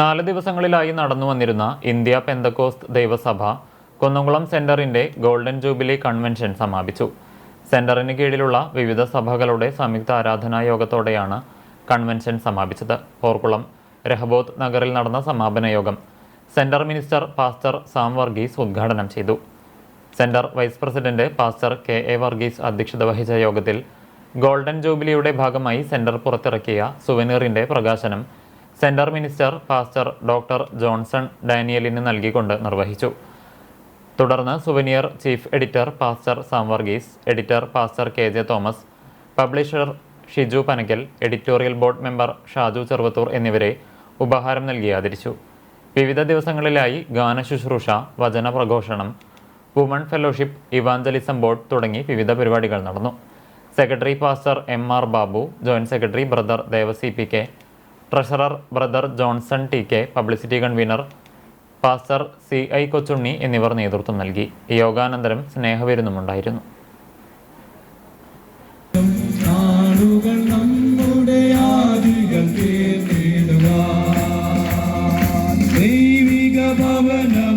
നാല് ദിവസങ്ങളിലായി നടന്നു വന്നിരുന്ന ഇന്ത്യ പെന്തക്കോസ്ത് ദൈവസഭ കുന്നംകുളം സെന്ററിന്റെ ഗോൾഡൻ ജൂബിലി കൺവെൻഷൻ സമാപിച്ചു. സെന്ററിന് കീഴിലുള്ള വിവിധ സഭകളുടെ സംയുക്ത ആരാധനാ യോഗത്തോടെയാണ് കൺവെൻഷൻ സമാപിച്ചത്. പോർക്കുളം രഹബോത്ത് നഗറിൽ നടന്ന സമാപന യോഗം centre minister pastor Sam Varghese ഉദ്ഘാടനം ചെയ്തു. Centre vice president pastor K A Varghese അധ്യക്ഷത വഹിച്ച യോഗത്തിൽ ഗോൾഡൻ ജൂബിലിയുടെ ഭാഗമായി സെന്റർ പുറത്തിറക്കിയ സുവനീറിന്റെ പ്രകാശനം centre minister pastor doctor Johnson ഡാനിയലിന് നൽകിക്കൊണ്ട് നിർവഹിച്ചു. തുടർന്ന് souvenir chief editor pastor Sam Varghese editor pastor K J Thomas publisher Shiju Panakkal editorial board member Shaju Cheruvathur എന്നിവരെ ഉപഹാരം നൽകി ആദരിച്ചു. വിവിധ ദിവസങ്ങളിലായി ഗാനശുശ്രൂഷ വചന പ്രഘോഷണം വുമൺ ഫെലോഷിപ്പ് ഇവാഞ്ചലിസം ബോർഡ് തുടങ്ങി വിവിധ പരിപാടികൾ നടന്നു. Secretary pastor M R Babu joint secretary brother Devasi P K treasurer brother Johnson T K publicity convener pastor C I Kochunni എന്നിവർ നേതൃത്വം നൽകി. യോഗാനന്തരം സ്നേഹവിരുന്നുമുണ്ടായിരുന്നു. ദൈവിക ഭവനം